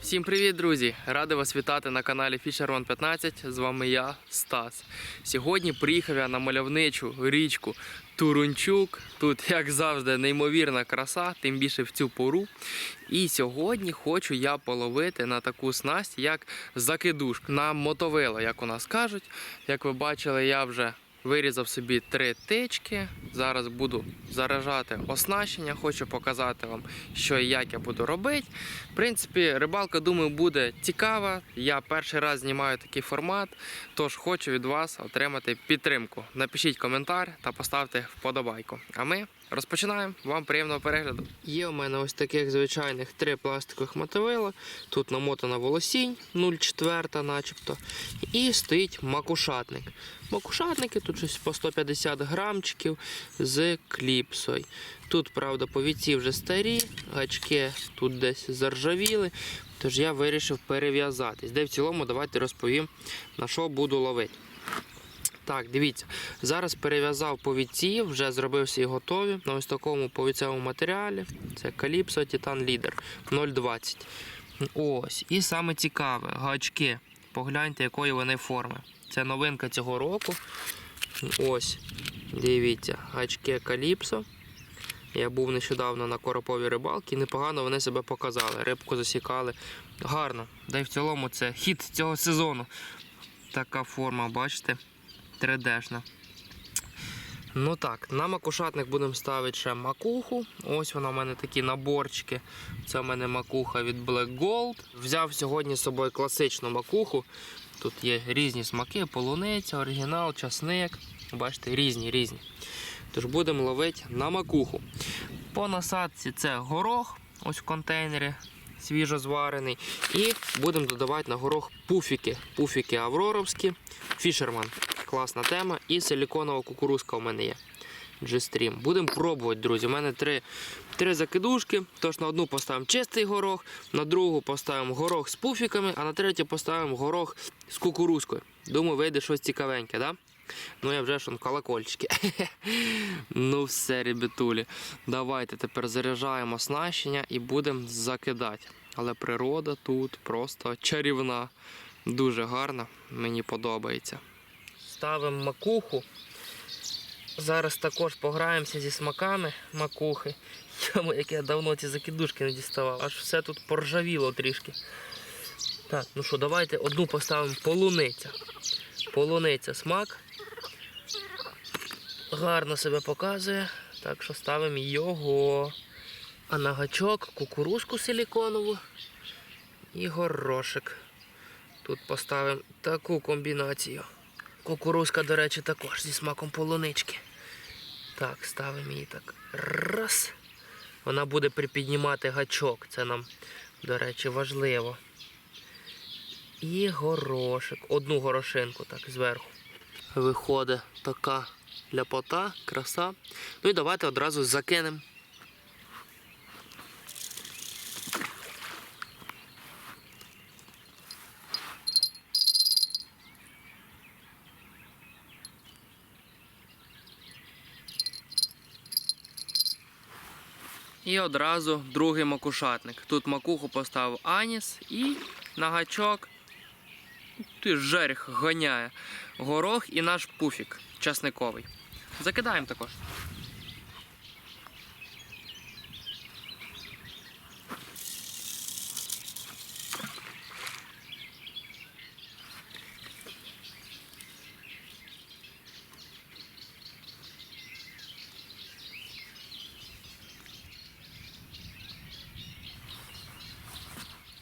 Всім привіт, друзі! Радий вас вітати на каналі Fisher 15. З вами я, Стас. Сьогодні приїхав я на мальовничу річку Турунчук. Тут, як завжди, неймовірна краса, тим більше в цю пору. І сьогодні хочу я половити на таку снасть, як закидушка, на мотовило, як у нас кажуть. Як ви бачили, я вже Вирізав собі три тички. Зараз буду заражати оснащення. Хочу показати вам, що і як я буду робити. В принципі, рибалка, думаю, буде цікава. Я перший раз знімаю такий формат, тож хочу від вас отримати підтримку. Напишіть коментар та поставте вподобайку. А ми розпочинаємо. Вам приємного перегляду. Є у мене ось таких звичайних три пластикових мотовила. Тут намотана волосінь 0,4 начебто. І стоїть макушатник. Макушатники тут щось по 150 грамчиків з кліпсою. Тут, правда, повіці вже старі, гачки тут десь заржавіли. Тож я вирішив перев'язатись. Де в цілому давайте розповім, на що буду ловити. Так, дивіться, зараз перев'язав повідці, вже зробив всі готові на ось такому повіцевому матеріалі. Це Calypso Titan Leader 0,20. Ось. І саме цікаве, гачки. Погляньте, якої вони форми. Це новинка цього року. Ось, дивіться, гачки Calypso. Я був нещодавно на короповій рибалці, непогано вони себе показали. Рибку засікали гарно. Да й в цілому це хід цього сезону. Така форма, бачите, 3D-шна. Ну так, на макушатник будемо ставити ще макуху. Ось вона у мене такі наборчики. Це у мене макуха від Black Gold. Взяв сьогодні з собою класичну макуху. Тут є різні смаки, полуниця, оригінал, часник. Бачите, різні різні. Тож будемо ловити на макуху. По насадці це горох, ось в контейнері, свіжо зварений. І будемо додавати на горох пуфіки. Пуфіки авроровські, фішерман. Класна тема. І силіконова кукурузка у мене є. G-Stream. Будемо пробувати, друзі. У мене три, три закидушки. Тож на одну поставимо чистий горох, на другу поставимо горох з пуфіками, а на третю поставимо горох з кукурузкою. Думаю, вийде щось цікавеньке, да? Ну, я вже ж он колокольчики. ну все, ребятулі. Давайте тепер заряджаємо оснащення і будемо закидати. Але природа тут просто чарівна. Дуже гарна, мені подобається. Ставимо макуху. Зараз також пограємося зі смаками макухи. Йому, як я давно ці закидушки не діставав. Аж все тут поржавіло трішки. Так, ну що, давайте одну поставимо полуниця. Полуниця смак. Гарно себе показує. Так що ставимо його. А на гачок кукурузку силіконову і горошик. Тут поставимо таку комбінацію. Кукурузка, до речі, також зі смаком полунички. Так, ставимо її так. Раз. Вона буде припіднімати гачок. Це нам, до речі, важливо. І горошик. Одну горошинку так зверху. Виходить така ляпота, краса. Ну і давайте одразу закинемо. І одразу другий макушатник. Тут макуху поставив аніс і на гачок. Ти жерх гоняє. Горох і наш пуфік часниковий. Закидаємо також.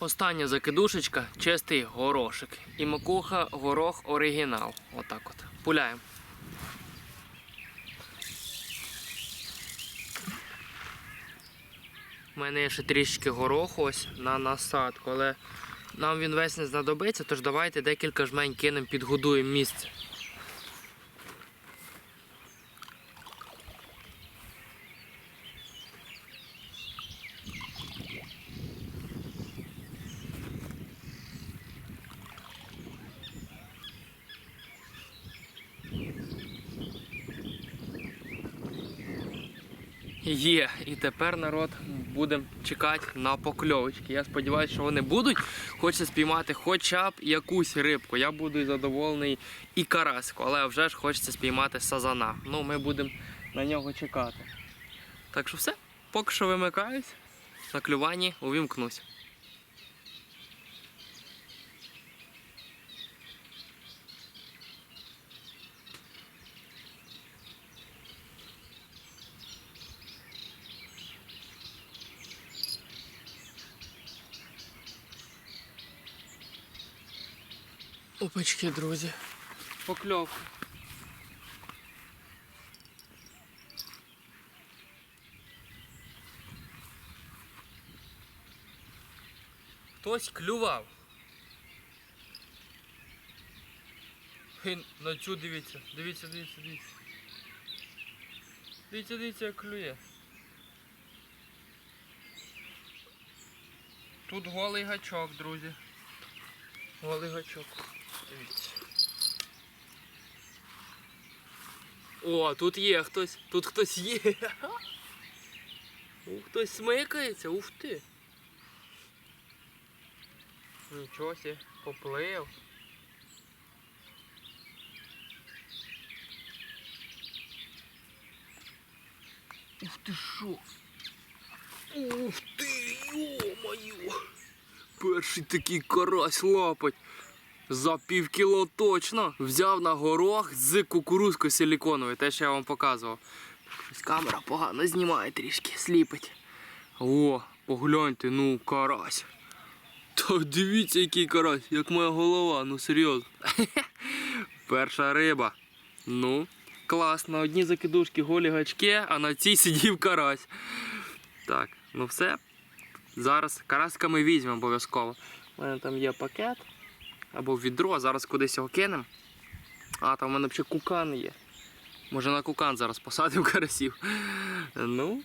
Остання закидушечка чистий горошик. І макуха горох оригінал. Отак от. Пуляємо. У мене є ще трішки гороху ось на насадку, але нам він весь не знадобиться, тож давайте декілька жмень кинемо, підгодуємо місце. Є. І тепер народ будемо чекати на покльовочки. Я сподіваюся, що вони будуть. Хочеться спіймати хоча б якусь рибку. Я буду задоволений і караську, але вже ж хочеться спіймати сазана. Ну, ми будемо на нього чекати. Так що все, поки що вимикаюсь, на клюванні увімкнусь. Опачки, друзі. Покльовка. Хтось клював. На цю дивіться. Дивіться, дивіться, дивіться. Дивіться, дивіться, як клює. Тут голий гачок, друзі. Голий гачок. О, тут є хтось. Тут хтось є. Ух, хтось смикається, ух ти. Нічого себе, поплив. Ух ти шо? Ух ти, йо-моє! Перший такий карась лапать. За пів кіло точно. Взяв на горох з кукурузкою силіконовою, те, що я вам показував. Камера погано знімає трішки, сліпить. О, погляньте, ну, карась. Та дивіться, який карась, як моя голова, ну серйозно. Перша риба. Ну, клас, на одній голі гачки, а на цій сидів карась. Так, ну все. Зараз караска ми візьмемо обов'язково. У мене там є пакет або в відро, зараз кудись його кинемо. А, там у мене ще кукан є. Може на кукан зараз посадимо карасів. Ну,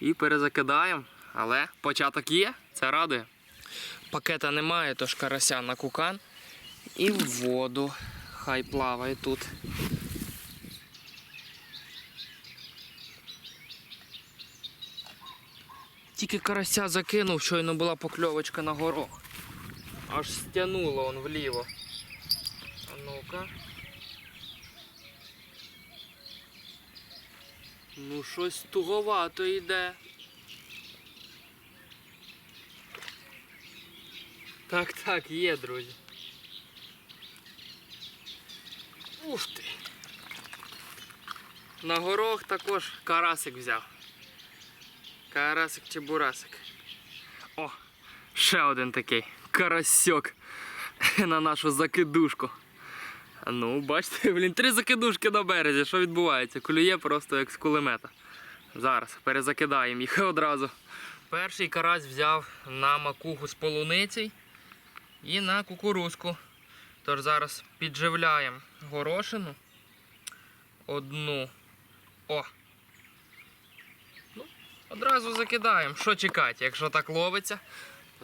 і перезакидаємо. Але початок є, це радує. Пакета немає, тож карася на кукан. І в воду. Хай плаває тут. Тільки карася закинув, щойно була покльовочка на горох. Аж стягнуло он вліво. А ну-ка. Ну, щось туговато йде. Так, так, є, друзі. Ух ти. На горох також карасик взяв. Карасик чи бурасик. О, ще один такий карасьок на нашу закидушку. Ну, бачите, блін, три закидушки на березі. Що відбувається? Клює просто як з кулемета. Зараз перезакидаємо їх одразу. Перший карась взяв на макуху з полуниці і на кукурузку. Тож зараз підживляємо горошину. Одну. О! Ну, одразу закидаємо. Що чекати? Якщо так ловиться,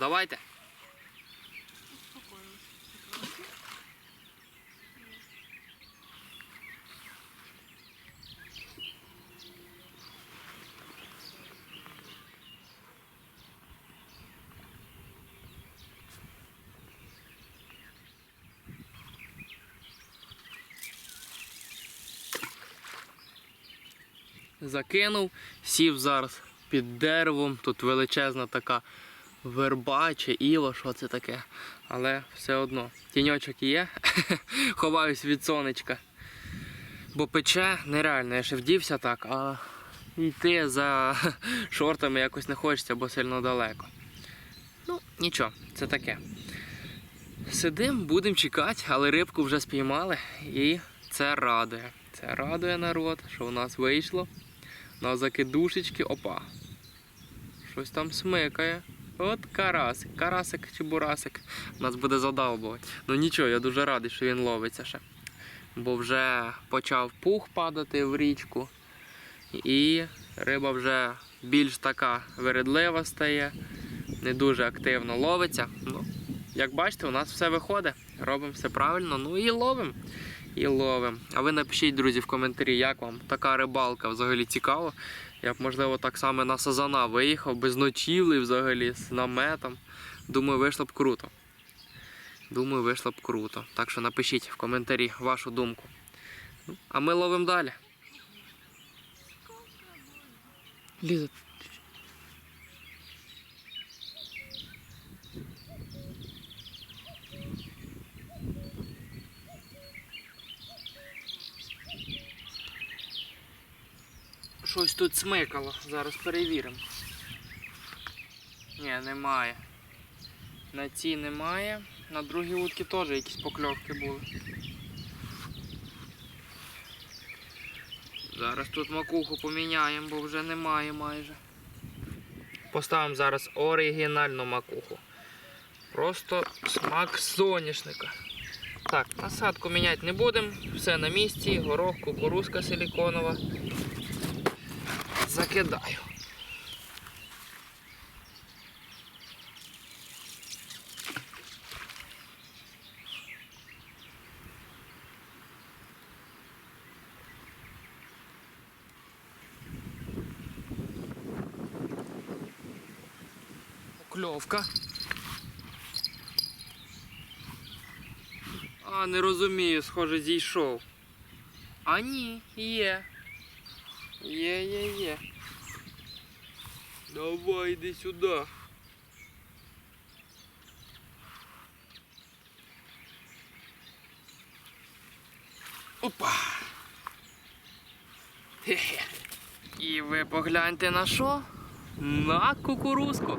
давайте. Закинув, сів зараз під деревом. Тут величезна така верба чи іва, що це таке. Але все одно. Тіньочок є. Ховаюсь від сонечка. Бо пече нереально, я ще вдівся так, а йти за шортами якось не хочеться, бо сильно далеко. Ну, нічого, це таке. Сидим, будемо чекати, але рибку вже спіймали і це радує. Це радує народ, що у нас вийшло. На закидушечки, опа. Щось там смикає. От карасик, карасик чи бурасик. Нас буде задовбувати. Ну нічого, я дуже радий, що він ловиться ще. Бо вже почав пух падати в річку. І риба вже більш така вередлива стає, не дуже активно ловиться. Ну, як бачите, у нас все виходить. Робимо все правильно, ну і ловимо. І ловим. А ви напишіть, друзі, в коментарі, як вам така рибалка взагалі цікаво. Я б, можливо, так само на сазана виїхав, без ночівлі взагалі, з наметом. Думаю, вийшло б круто. Думаю, вийшло б круто. Так що напишіть в коментарі вашу думку. Ну, А ми ловимо далі. Ліза. Щось тут смикало, зараз перевіримо. Ні, немає. На цій немає. На другій вудці теж якісь покльовки були. Зараз тут макуху поміняємо, бо вже немає майже. Поставимо зараз оригінальну макуху. Просто смак соняшника. Так, насадку міняти не будемо. Все на місці, горох, кукурузка силіконова. Закидаю. Кльовка. А, не розумію, схоже, зійшов. А ні, є. Є, є, є. Давай, йди сюди. Опа. Хе-хе. І ви погляньте на що? На кукурузку.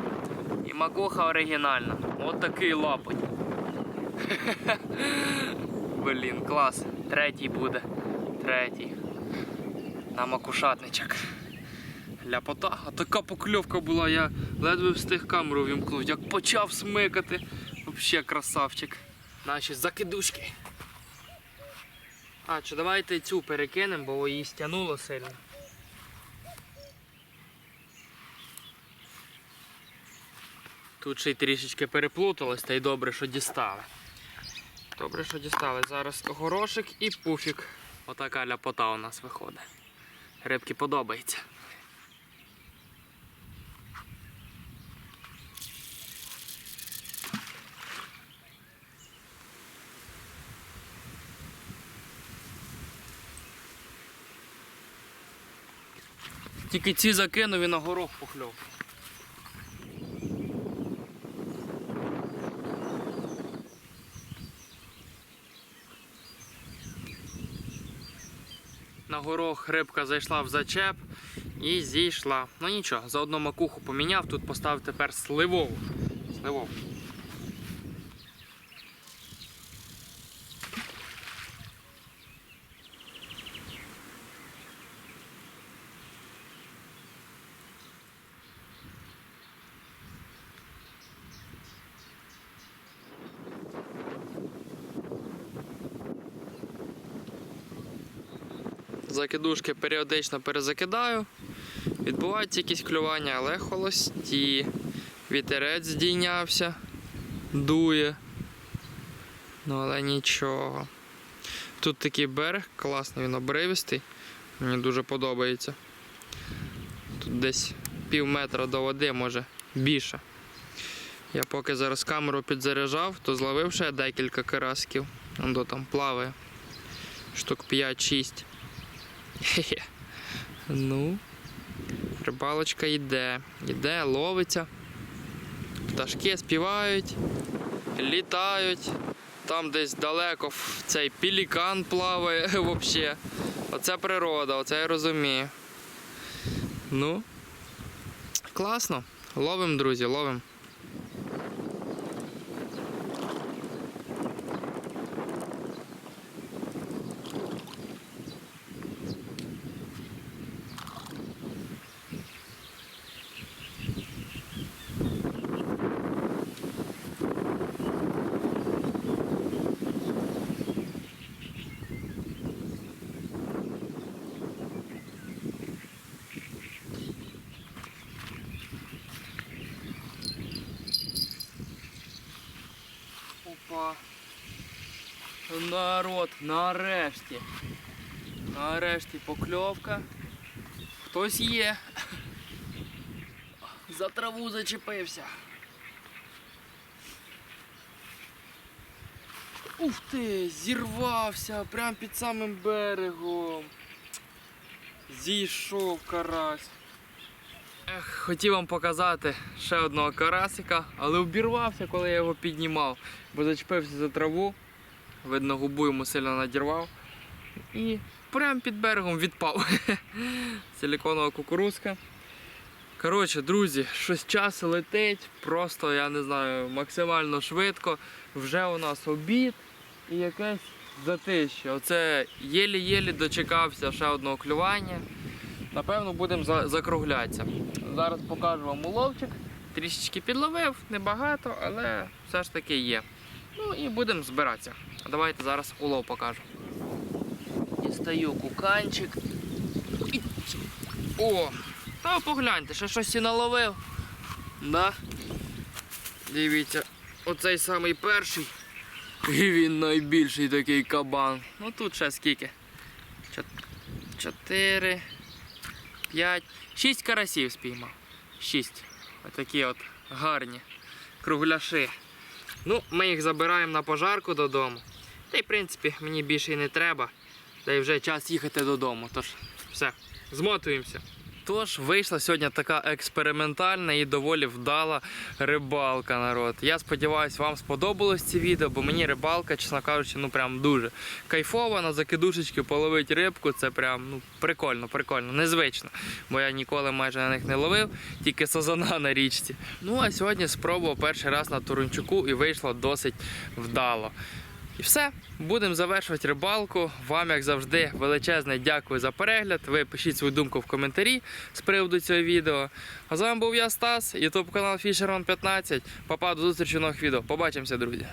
І макуха оригінальна. От такий лапоть. Блін, клас. Третій буде. Третій. На макушатничок. Ляпота. А така покльовка була, я ледве встиг камеру вімкнути. Як почав смикати. Взагалі красавчик. Наші закидушки. А, чи давайте цю перекинемо, бо її стягнуло сильно. Тут ще й трішечки переплуталось, та й добре, що дістали. Добре, що дістали. Зараз горошик і пуфік. Отака ляпота у нас виходить. Рибки подобається. Тільки ці закинув і на горох похльов. На горох рибка зайшла в зачеп і зійшла. Ну нічого, заодно макуху поміняв, тут поставив тепер сливову. Сливову. Закидушки періодично перезакидаю. Відбуваються якісь клювання, але холості. Вітерець здійнявся, дує. Ну, але нічого. Тут такий берег, класний, він обривистий. Мені дуже подобається. Тут десь пів метра до води, може більше. Я поки зараз камеру підзаряджав, то зловив ще декілька карасків. Воно там плаває. Штук 5-6. Хе-хе. Ну, рибалочка йде, йде, ловиться. Пташки співають, літають. Там десь далеко цей пелікан плаває взагалі. Оце природа, оце я розумію. Ну, класно. Ловим, друзі, ловим. Опа. Народ, нарешті. Нарешті покльовка. Хтось є. За траву зачепився. Ух ти, зірвався прямо під самим берегом. Зійшов карась. Ех, хотів вам показати ще одного карасика, але обірвався, коли я його піднімав, бо зачепився за траву. Видно, губу йому сильно надірвав. І прямо під берегом відпав. Силіконова кукурузка. Коротше, друзі, щось час летить, просто я не знаю, максимально швидко. Вже у нас обід і якесь затище. Оце єлі-єлі дочекався ще одного клювання. Напевно, будемо за- закруглятися. Зараз покажу вам уловчик. Трішечки підловив, небагато, але все ж таки є. Ну і будемо збиратися. Давайте зараз улов покажу. Дістаю куканчик. О! Та погляньте, ще щось і наловив. Да? Дивіться, оцей самий перший. І він найбільший такий кабан. Ну тут ще скільки? Чотири, п'ять, шість карасів спіймав. Шість. Отакі от гарні кругляши. Ну, ми їх забираємо на пожарку додому. Та й в принципі мені більше і не треба. Та й вже час їхати додому. Тож все, змотуємося. Тож вийшла сьогодні така експериментальна і доволі вдала рибалка, народ. Я сподіваюся, вам сподобалось це відео, бо мені рибалка, чесно кажучи, ну прям дуже кайфова на закидушечки половити рибку. Це прям ну прикольно, прикольно, незвично. Бо я ніколи майже на них не ловив, тільки сазана на річці. Ну а сьогодні спробував перший раз на Турунчуку і вийшло досить вдало. І все, будемо завершувати рибалку. Вам, як завжди, величезне дякую за перегляд. Ви пишіть свою думку в коментарі з приводу цього відео. А з вами був я Стас, ютуб канал Fisherman 15. Попав до зустрічі в нових відео. Побачимося, друзі.